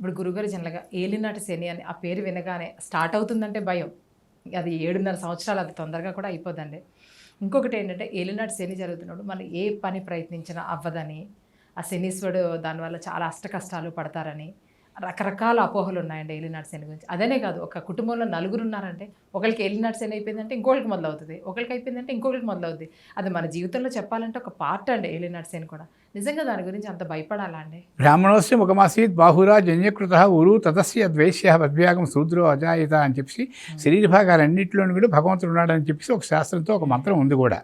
ఇప్పుడు గురుగారు జనరల్గా ఏలినాటి శని అని ఆ పేరు వినగానే స్టార్ట్ అవుతుందంటే భయం. అది ఏడున్నర సంవత్సరాలు అది తొందరగా కూడా అయిపోదండి. ఇంకొకటి ఏంటంటే ఏలినాటి శని జరుగుతున్నప్పుడు మనం ఏ పని ప్రయత్నించినా అవ్వదని ఆ శనీశ్వరుడు దానివల్ల చాలా అష్ట కష్టాలు పడతారని రకరకాల అపోహలు ఉన్నాయండి ఏలినాటి శని గురించి. అదనే కాదు ఒక కుటుంబంలో నలుగురు ఉన్నారంటే ఒకరికి ఏలినాటి శని అయిపోయిందంటే ఇంకొకరికి మొదలవుతుంది. ఒకరికి అయిపోయిందంటే ఇంకొకరికి మొదలవుతుంది. అది మన జీవితంలో చెప్పాలంటే ఒక పార్ట్ అండి శని కూడా. నిజంగా దాని గురించి అంత భయపడాలా అండి? బ్రాహ్మణోస్య ముఖమాసీత్ బాహురా జన్యకృత ఉరు తతస్య ద్వైశ్య పద్వ్యాగం శూద్రో అజాయిత అని చెప్పి శరీర భాగాలన్నింటిలోనూ కూడా భగవంతుడు ఉన్నాడని చెప్పేసి ఒక శాస్త్రంతో ఒక మంత్రం ఉంది కూడా.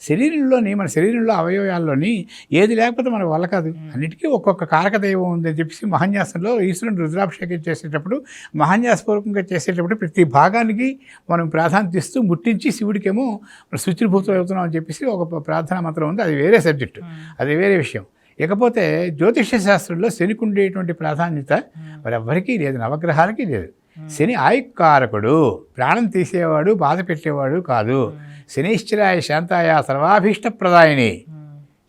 శరీరంలోని మన శరీరంలో అవయవాల్లోని ఏది లేకపోతే మన వల్ల కాదు. అన్నిటికీ ఒక్కొక్క కారక దైవం ఉందని చెప్పేసి మహాన్యాసంలో ఈశ్వరుని రుద్రాభిషేకం చేసేటప్పుడు మహాన్యాసపూర్వకంగా చేసేటప్పుడు ప్రతి భాగానికి మనం ప్రాధాన్యత ఇస్తూ ముట్టించి శివుడికేమో మనం శుచిభూతం అవుతున్నాం అని చెప్పేసి ఒక ప్రార్థనా మంత్రం ఉంది. అది వేరే సబ్జెక్టు. అది వేరే విషయం. ఇకపోతే జ్యోతిష్య శాస్త్రంలో శనికి ఉండేటువంటి ప్రాధాన్యత మరి ఎవ్వరికీ లేదు నవగ్రహాలకి లేదు. శని ఆయుక్కారకుడు. ప్రాణం తీసేవాడు బాధ పెట్టేవాడు కాదు. శనిశ్చరాయ శాంతాయ సర్వాభీష్టప్రదాయిని.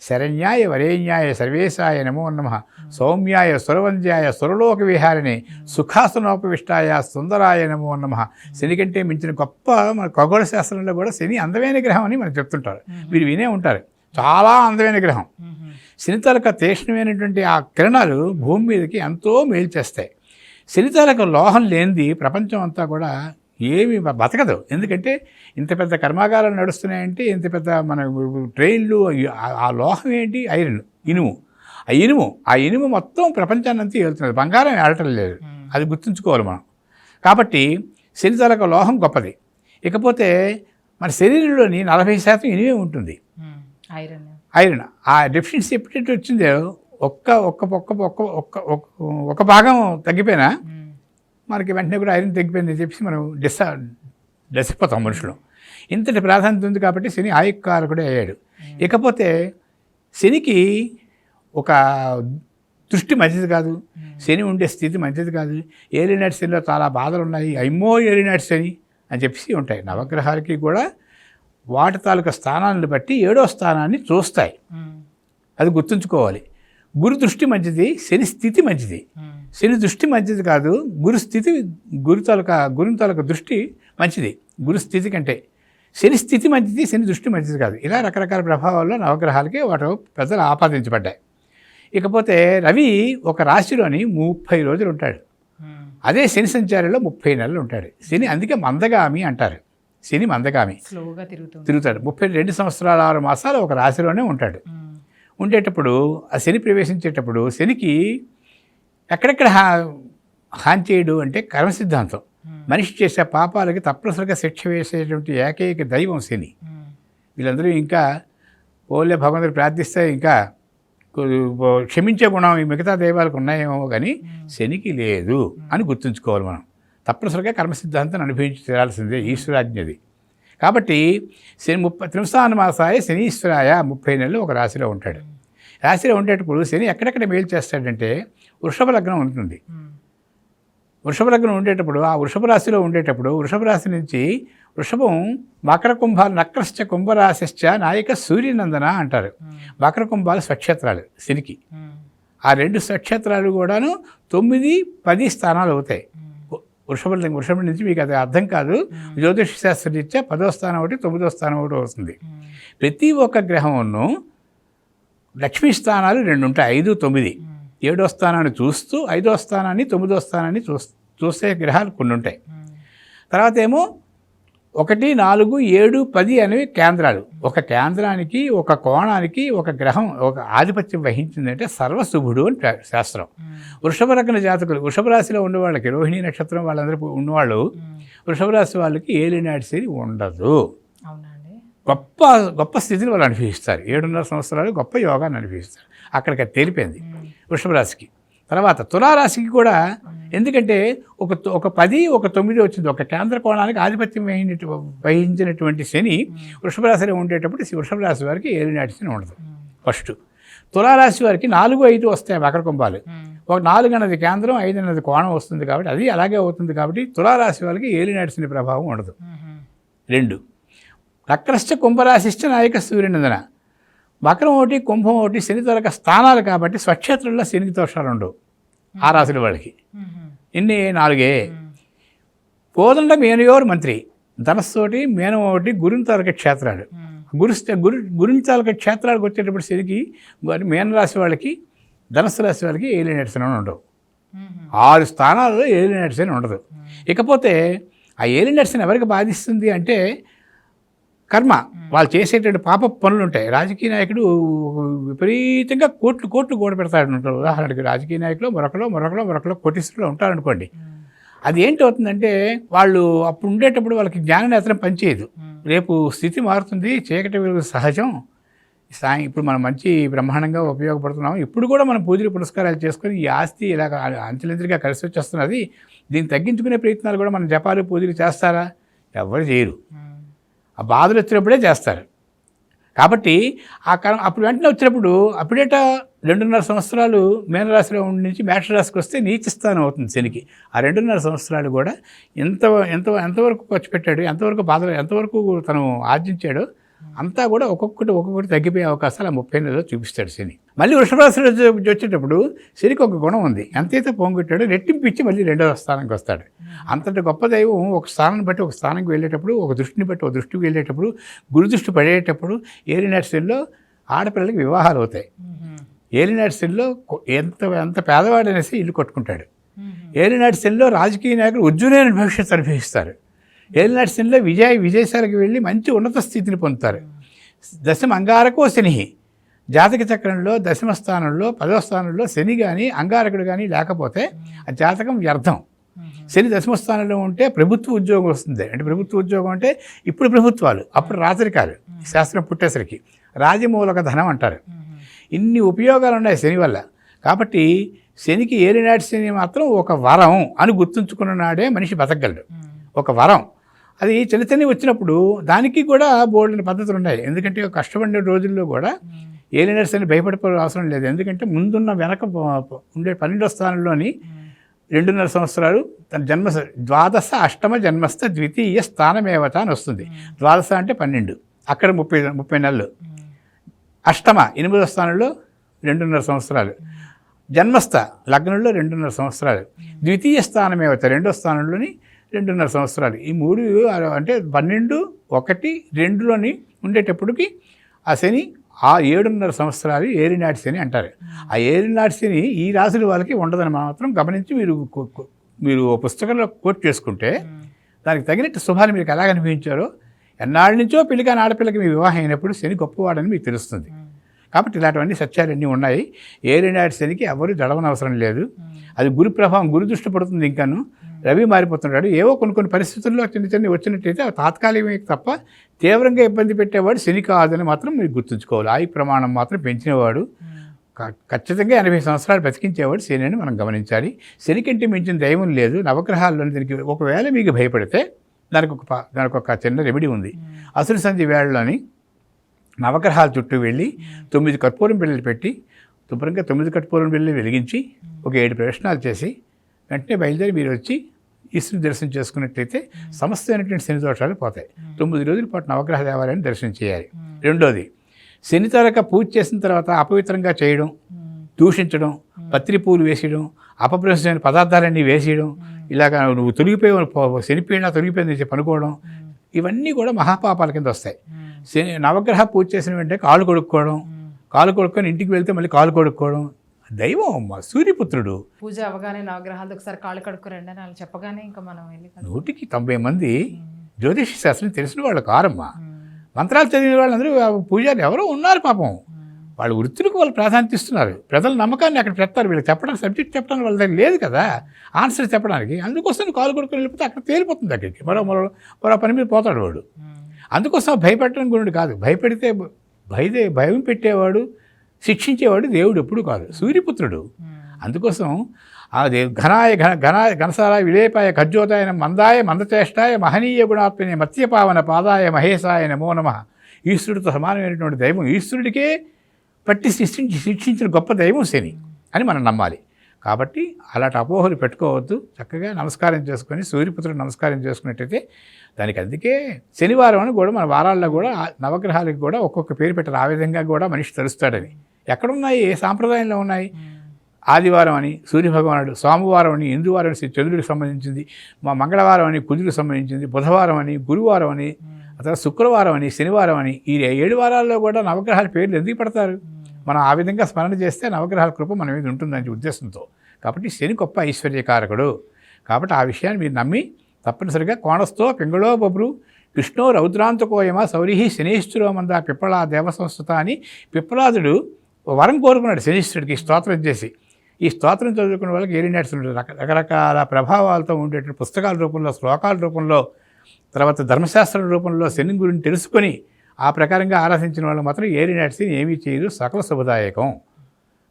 శరణ్యాయ వరేణ్యాయ సర్వేశాయ నమో నమ. సౌమ్యాయ సురవంద్యాయ సురలోక విహారిణి సుఖాసనోపవిష్టాయ సుందరాయ నమో నమ. శని కంటే మించిన గొప్ప మన ఖగోళ శాస్త్రంలో కూడా శని అందమైన గ్రహం అని మనం చెప్తుంటారు. మీరు వినే ఉంటారు. చాలా అందమైన గ్రహం. శని తాలూకా తీక్ష్ణమైనటువంటి ఆ కిరణాలు భూమి మీదకి ఎంతో మేలు చేస్తాయి. శని తాలూకా లోహం లేనిది ప్రపంచం అంతా కూడా ఏమి బతకదు. ఎందుకంటే ఇంత పెద్ద కర్మాగారాలు నడుస్తున్నాయంటే ఇంత పెద్ద మన ట్రైన్లు ఆ- లోహం ఏంటి? ఐరన్ ఇనుము. ఆ ఇనుము ఆ ఇనుము మొత్తం ప్రపంచాన్ని అంతా వెళ్తున్నది బంగారం ఏడటం లేదు. అది గుర్తుంచుకోవాలి మనం. కాబట్టి శని తాలూకా లోహం గొప్పది. ఇకపోతే మన శరీరంలోని నలభై శాతం ఇనుమే ఉంటుంది. ఐరన్. ఐరన్. ఆ డెఫిషియన్సీ ఎప్పుడైతే వచ్చిందో ఒక్క ఒక్క ఒక్క ఒక్క ఒక్క ఒక భాగం తగ్గిపోయినా మనకి వెంటనే కూడా ఐరన్ తగ్గిపోయింది అని చెప్పేసి మనం డిస్ డసిపోతాం మనుషులు. ఇంతటి ప్రాధాన్యత ఉంది కాబట్టి శని ఆయుక్కారకుడే అయ్యాడు. ఇకపోతే శనికి ఒక దృష్టి మంచిది కాదు. శని ఉండే స్థితి మంచిది కాదు. ఏలినాటి శనిలో చాలా బాధలు ఉన్నాయి. అమ్మో ఏలినాటి శని అని చెప్పేసి ఉంటాయి. నవగ్రహాలకి కూడా వాటి తాలూకా స్థానాలను బట్టి ఏడో స్థానాన్ని చూస్తాయి. అది గుర్తుంచుకోవాలి. గురు దృష్టి మంచిది శని స్థితి మంచిది. శని దృష్టి మంచిది కాదు గురు స్థితి గురు తాలూకా గురు తాలూకా దృష్టి మంచిది గురు స్థితి కంటే. శని స్థితి మంచిది శని దృష్టి మంచిది కాదు. ఇలా రకరకాల ప్రభావాల్లో నవగ్రహాలకి వాటి పెద్దలు ఆపాదించబడ్డాయి. ఇకపోతే రవి ఒక రాశిలోని ముప్పై రోజులు ఉంటాడు. అదే శని సంచారంలో ముప్పై నెలలు ఉంటాడు. శని అందుకే మందగామి అంటారు. శని మందగామి. తిరుగుతాడు. ముప్పై రెండు సంవత్సరాల ఆరు మాసాలు ఒక రాశిలోనే ఉంటాడు. ఉండేటప్పుడు ఆ శని ప్రవేశించేటప్పుడు శనికి ఎక్కడెక్కడ హా హాని చేయడు అంటే కర్మ సిద్ధాంతం. మనిషి చేసే పాపాలకి తప్పనిసరిగా శిక్ష వేసేటువంటి ఏకైక దైవం శని. వీళ్ళందరూ ఇంకా ఓలే భగవంతుడు ప్రార్థిస్తే ఇంకా క్షమించే గుణం ఈ మిగతా దైవాలకు ఉన్నాయేమో కానీ శనికి లేదు అని గుర్తుంచుకోవాలి మనం. తప్పనిసరిగా కర్మ సిద్ధాంతాన్ని అనుభవించి తీరాల్సిందే ఈశ్వరాజ్ఞది. కాబట్టి శని ముప్పై త్రింసాన మాసాయ శనీశ్వరాయ ముప్పై నెలలు ఒక రాశిలో ఉంటాడు. రాశిలో ఉండేటప్పుడు శని ఎక్కడెక్కడ మేలు చేస్తాడంటే వృషభ లగ్నం ఉంటుంది. వృషభ లగ్నం ఉండేటప్పుడు ఆ వృషభ రాశిలో ఉండేటప్పుడు వృషభ రాశి నుంచి వృషభం మకర కుంభాలు నక్రశ్చ కుంభరాశిశ్చ నాయక సూర్యనందన అంటారు. మకర కుంభాలు స్వక్షేత్రాలు శనికి. ఆ రెండు స్వక్షేత్రాలు కూడాను తొమ్మిది పది స్థానాలు అవుతాయి. వృషభ వృషభం నుంచి మీకు అది అర్థం కాదు. జ్యోతిష శాస్త్ర రీత్యా పదో స్థానం ఒకటి తొమ్మిదో స్థానం ఒకటి వస్తుంది. ప్రతి ఒక్క గ్రహమును లక్ష్మీ స్థానాలు రెండు ఉంటాయి ఐదు తొమ్మిది. ఏడో స్థానాన్ని చూస్తూ ఐదో స్థానాన్ని తొమ్మిదో స్థానాన్ని చూ చూసే గ్రహాలు కొన్ని ఉంటాయి. తర్వాత ఏమో ఒకటి నాలుగు ఏడు పది అనేవి కేంద్రాలు. ఒక కేంద్రానికి ఒక కోణానికి ఒక గ్రహం ఒక ఆధిపత్యం వహించిందంటే సర్వశుభుడు అని శాస్త్రం. వృషభ లగ్న జాతకులు వృషభ రాశిలో ఉన్న వాళ్ళకి రోహిణి నక్షత్రం వాళ్ళందరూ ఉన్నవాళ్ళు వృషభ రాశి వాళ్ళకి ఏలినాటి శని ఉండదు. గొప్ప గొప్ప స్థితిని వాళ్ళు అనుభవిస్తారు. ఏడున్నర సంవత్సరాలు గొప్ప యోగాన్ని అనుభవిస్తారు. అక్కడికి అది తేలిపోయింది. వృషభ రాశికి. తర్వాత తులారాశికి కూడా ఎందుకంటే ఒక ఒక పది ఒక తొమ్మిది వచ్చింది. ఒక కేంద్ర కోణానికి ఆధిపత్యం వహించినటు వహించినటువంటి శని వృషభ రాశిలో ఉండేటప్పుడు వృషభ రాశి వారికి ఏలినాటి శని ఉండదు. ఫస్ట్. తులారాశి వారికి నాలుగు ఐదు వస్తాయి మకర కుంభాలు. ఒక నాలుగు అన్నది కేంద్రం ఐదు అన్నది కోణం వస్తుంది కాబట్టి అది అలాగే అవుతుంది కాబట్టి తులారాశి వాళ్ళకి ఏలినాటి శని ప్రభావం ఉండదు. రెండు. నక్రశ్చ కుంభరాశిశ్చ నాయక సూర్యనందన మకరం ఒకటి కుంభం ఒకటి శని తొలక స్థానాలు కాబట్టి స్వక్షేత్రంలో శనికి దోషాలు ఉండవు. ఆ రాశుల వాళ్ళకి. ఇన్ని నాలుగే. కోదండ మేనయోరు మంత్రి. ధనస్సోటి మేనం ఒకటి గురింతాలక క్షేత్రాలు. గురు గురు గురింతాలక క్షేత్రాలకు వచ్చేటప్పుడు శనికి వారి మేనరాశి వాళ్ళకి ధనస్సు రాశి వాళ్ళకి ఏలినట్స్ అని ఉండవు. ఆరు స్థానాల్లో అని ఉండదు. ఇకపోతే ఆ ఏలినట్స్ని ఎవరికి బాధిస్తుంది అంటే కర్మ. వాళ్ళు చేసేటువంటి పాప పనులు ఉంటాయి. రాజకీయ నాయకుడు విపరీతంగా కోట్లు కోట్లు కూడ పెడతాడు. ఉంటారు ఉదాహరణకి రాజకీయ నాయకులు మరొకలో మరొకలో మరొకలో కోటిస్తులు ఉంటారనుకోండి. అది ఏంటి అవుతుందంటే వాళ్ళు అప్పుడు ఉండేటప్పుడు వాళ్ళకి జ్ఞాన నేత్రం పనిచేయదు. రేపు స్థితి మారుతుంది చీకటి వెలుగు సహజం. సాయం ఇప్పుడు మనం మంచి బ్రహ్మాండంగా ఉపయోగపడుతున్నాం. ఇప్పుడు కూడా మనం పూజలు పురస్కారాలు చేసుకొని ఈ ఆస్తి ఇలా అంచెలంచెలుగా కలిసి వచ్చేస్తున్నది. దీన్ని తగ్గించుకునే ప్రయత్నాలు కూడా మనం జపాలు పూజలు చేస్తారా? ఎవరు చేయరు. ఆ బాధలు వచ్చినప్పుడే చేస్తారు. కాబట్టి ఆ కాలం అప్పుడు వెంటనే వచ్చినప్పుడు అప్పుడేట రెండున్నర సంవత్సరాలు మీనరాశిలో ఉండి నుంచి మేషరాశికి వస్తే నీచస్థానం అవుతుంది శనికి. ఆ రెండున్నర సంవత్సరాలు కూడా ఎంత ఎంత ఎంతవరకు ఖర్చు పెట్టాడు ఎంతవరకు బాధలు ఎంతవరకు తను ఆర్జించాడో అంతా కూడా ఒక్కొక్కటి ఒక్కొక్కటి తగ్గిపోయే అవకాశాలు ఆ ముప్పై నెలలో చూపిస్తాడు శని. మళ్ళీ వృషభరాశిలో వచ్చే- వచ్చేటప్పుడు శనికి ఒక గుణం ఉంది. ఎంతైతే పోంగొట్టాడో రెట్టింపు ఇచ్చి మళ్ళీ రెండవ స్థానానికి వస్తాడు. అంతటి గొప్ప దైవం ఒక స్థానాన్ని బట్టి ఒక స్థానానికి వెళ్ళేటప్పుడు ఒక దృష్టిని బట్టి ఒక దృష్టికి వెళ్ళేటప్పుడు గురు దృష్టి పడేటప్పుడు ఏలినర్సెల్లో ఆడపిల్లలకి వివాహాలు అవుతాయి. ఏలినాటి సెల్లో ఎంత ఎంత పేదవాడనేసి ఇల్లు కొట్టుకుంటాడు. ఏలినాటి సెల్లో రాజకీయ నాయకులు ఉజ్వలైన భవిష్యత్తు అనుభవిస్తారు. ఏలినాటి సెల్లో విజయ విజయశాలకు వెళ్ళి మంచి ఉన్నత స్థితిని పొందుతారు. దశమ అంగారకో శని. జాతక చక్రంలో దశమ స్థానంలో పదవ స్థానంలో శని కానీ అంగారకుడు కానీ లేకపోతే ఆ జాతకం వ్యర్థం. శని దశమ స్థానంలో ఉంటే ప్రభుత్వ ఉద్యోగం వస్తుంది. అంటే ప్రభుత్వ ఉద్యోగం అంటే ఇప్పుడు ప్రభుత్వాలు అప్పుడు రాజరికాలు శాస్త్రం పుట్టేసరికి. రాజమూలక ధనం అంటారు. ఇన్ని ఉపయోగాలు ఉన్నాయి శని వల్ల. కాబట్టి శనికి ఏలినాటి శని మాత్రం ఒక వరం అని గుర్తుంచుకున్న నాడే మనిషి బతకగలడు. ఒక వరం. అది చిన్న చిన్న వచ్చినప్పుడు దానికి కూడా బోల్డని పద్ధతులు ఉన్నాయి ఎందుకంటే కష్టపడిన రోజుల్లో కూడా మ్మ్. ఏలినాటి శని భయపడిపోవడం అవసరం లేదు. ఎందుకంటే ముందున్న వెనక ఉండే పన్నెండో స్థానంలోని. రెండున్నర సంవత్సరాలు తన జన్మ ద్వాదశ అష్టమ జన్మస్థ ద్వితీయ స్థానమేవత అని వస్తుంది. ద్వాదశ అంటే పన్నెండు. అక్కడ ముప్పై ముప్పై నెలలు. అష్టమ ఎనిమిదో స్థానంలో రెండున్నర సంవత్సరాలు. జన్మస్థ లగ్నంలో రెండున్నర సంవత్సరాలు. ద్వితీయ స్థానమే అవుతాయి రెండో స్థానంలోని రెండున్నర సంవత్సరాలు. ఈ మూడు అంటే పన్నెండు ఒకటి రెండులోని ఉండేటప్పటికి ఆ శని ఆ ఏడున్నర సంవత్సరాలు ఏరినాటి శని అంటారు. ఆ. ఏరినాటి శని ఈ రాశుల వాళ్ళకి ఉండదని మాత్రం గమనించి మీరు మీరు పుస్తకంలో కోట్ చేసుకుంటే. దానికి తగినట్టు శుభాన్ని మీకు ఎలా అనిపించారో ఎన్నాళ్ళ నుంచో పెళ్ళికాని ఆడపిల్లకి మీ వివాహం అయినప్పుడు శని గొప్పవాడని మీకు తెలుస్తుంది. కాబట్టి ఇలాంటివన్నీ సత్యాలన్నీ ఉన్నాయి? ఏలినాటి శనికి ఎవరు జడవనవసరం లేదు. అది గురు ప్రభావం గురు దృష్టి పడుతుంది ఇంకాను. రవి మారిపోతుంటాడు ఏవో కొన్ని కొన్ని పరిస్థితుల్లో చిన్న చిన్న వచ్చినట్టయితే తాత్కాలికమే తప్ప తీవ్రంగా ఇబ్బంది పెట్టేవాడు శని కాదని మాత్రం మీరు గుర్తుంచుకోవాలి. ఆయు ప్రమాణం మాత్రం పెంచినవాడు ఖచ్చితంగా ఎనభై సంవత్సరాలు బతికించేవాడు శని అని మనం గమనించాలి. శని కంటే మించిన దైవం లేదు. నవగ్రహాల్లో దీనికి ఒకవేళ మీకు భయపడితే దానికి ఒక ప- దానికి ఒక చిన్న రెమెడీ ఉంది. అసురు సంధి వేళలోని నవగ్రహాల చుట్టూ వెళ్ళి తొమ్మిది కర్పూరం బిళ్ళలు పెట్టి శుభ్రంగా తొమ్మిది కర్పూరం బిళ్ళలు వెలిగించి ఒక ఏడు ప్రవేశనాలు చేసి వెంటనే బయలుదేరి మీరు వచ్చి ఈశ్వరుని దర్శనం చేసుకున్నట్లయితే సమస్తమైనటువంటి శని దోషాలు పోతాయి తొమ్మిది రోజుల పాటు నవగ్రహ దేవాలయాన్ని దర్శనం చేయాలి రెండోది శని తరక పూజ చేసిన తర్వాత అపవిత్రంగా చేయడం. దూషించడం పత్రి పూలు వేసేయడం అపప్రసమైన పదార్థాలన్నీ వేసేయడం ఇలాగ నువ్వు తొలగిపోయి శనిపోయినా తొలగిపోయింది చెప్పి అనుకోవడం. ఇవన్నీ కూడా మహాపాపాల కింద వస్తాయి. శని నవగ్రహ పూజ చేసిన వెంటనే కాలు కొడుక్కోవడం. కాలు కొడుక్కొని ఇంటికి వెళ్తే మళ్ళీ కాలు కొడుక్కోవడం దైవం అమ్మ సూర్యపుత్రుడు. పూజ అవగానే నవగ్రహాలు ఒకసారి కాళ్ళు కడుక్కోరండి అని వాళ్ళు చెప్పగానే ఇంకా మనం వెళ్ళి నూటికి తొంభై మంది. జ్యోతిష శాస్త్రం తెలిసిన వాళ్ళు కారమ్మా. మ్మ్. మంత్రాలు చదివిన వాళ్ళందరూ పూజారి ఎవరో ఉన్నారు పాపం. వాళ్ళ వృత్తులకు వాళ్ళు ప్రాధాన్యత ఇస్తున్నారు. ప్రజల నమ్మకాన్ని అక్కడ పెడతారు. వీళ్ళకి చెప్పడానికి సబ్జెక్ట్ చెప్పడానికి వాళ్ళ దగ్గర లేదు కదా. ఆన్సర్ చెప్పడానికి. అందుకోసం కాలు కొడుకుని వెళ్ళిపోతే అక్కడ తేలిపోతుంది అక్కడికి. మరో మరో మరో పని మీద పోతాడు వాడు. అందుకోసం భయపెట్టడం గురించి కాదు. భయపెడితే భయదే భయం పెట్టేవాడు. శిక్షించేవాడు దేవుడు ఎప్పుడు కాదు. సూర్యపుత్రుడు. మ్మ్. అందుకోసం ఆ దే ఘనాయ ఘన ఘనాయ ఘనసారాయ విలేపాయ ఖజ్జోతాయ మందాయ మందచేష్టాయ మహనీయ గుణాత్మనే మత్స్యపావన పాదాయ మహేశాయ నమో నమ. ఈశ్వరుడితో సమానమైనటువంటి దైవం ఈశ్వరుడికే పట్టి శిక్షించి శిక్షించిన గొప్ప దైవం శని అని మనం నమ్మాలి. కాబట్టి అలాంటి అపోహలు పెట్టుకోవద్దు. చక్కగా నమస్కారం చేసుకొని సూర్యపుత్రుడు నమస్కారం చేసుకున్నట్టయితే దానికి అందుకే శనివారం అని కూడా మన వారాల్లో కూడా నవగ్రహాలకు కూడా ఒక్కొక్క పేరు పెట్టారు ఆ విధంగా కూడా మనిషి తెలుస్తాడని. ఎక్కడున్నాయి? ఏ సాంప్రదాయంలో ఉన్నాయి. ఆదివారం అని సూర్యభగవానుడు సోమవారం అని ఇందువారం అని చంద్రుడికి సంబంధించింది మా మంగళవారం అని కుజుడికి సంబంధించింది బుధవారం అని గురువారం అని తర్వాత శుక్రవారం అని శనివారం అని ఈ ఏడు వారాల్లో కూడా నవగ్రహాల పేర్లు ఎందుకు పెడతారు? మనం ఆ విధంగా స్మరణ చేస్తే నవగ్రహాల కృప మన మీద ఉంటుందని ఉద్దేశంతో. కాబట్టి శని గొప్ప ఐశ్వర్యకారకుడు. కాబట్టి ఆ విషయాన్ని మీరు నమ్మి తప్పనిసరిగా కోణస్థో పింగళో బొబ్రు కృష్ణో రౌద్రాంతకోయమ సౌరిహి శనీశ్వరో మంద పిప్పళ దేవ సంస్థ అని పిప్పలాదుడు వరం కోరుకున్నాడు శనీశ్వరుడికి ఈ స్తోత్రం చేసి. ఈ స్తోత్రం చదువుకున్న వాళ్ళకి ఉంటాయి రక రకరకాల ప్రభావాలతో ఉండేటువంటి పుస్తకాల రూపంలో శ్లోకాల రూపంలో తర్వాత ధర్మశాస్త్రం రూపంలో శని గురించి తెలుసుకొని ఆ ప్రకారంగా ఆరాధించిన వాళ్ళు మాత్రం ఏలినాట్స్ ఏమీ చేయరు సకల శుభదాయకం.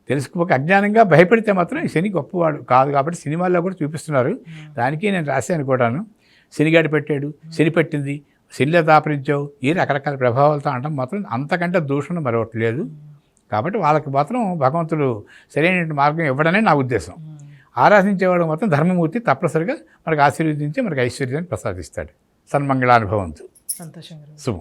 తెలుసుకోక అజ్ఞానంగా భయపడితే మాత్రం ఈ శని గొప్పవాడు కాదు కాబట్టి సినిమాల్లో కూడా చూపిస్తున్నారు. దానికి నేను రాశాను కూడాను. శనిగాడి పెట్టాడు శని పెట్టింది శనిలో దాపరించావు ఈ రకరకాల ప్రభావాలతో అనడం మాత్రం అంతకంటే దూషణ మరొకటి లేదు. కాబట్టి వాళ్ళకి మాత్రం భగవంతుడు సరైన మార్గం ఇవ్వడమే నా ఉద్దేశం. ఆరాధించేవాడు మాత్రం ధర్మమూర్తి తప్పనిసరిగా మనకు ఆశీర్వదించి మనకు ఐశ్వర్యాన్ని ప్రసాదిస్తాడు. సన్మంగళానుభవంతు. సంతోషంగా శుభం.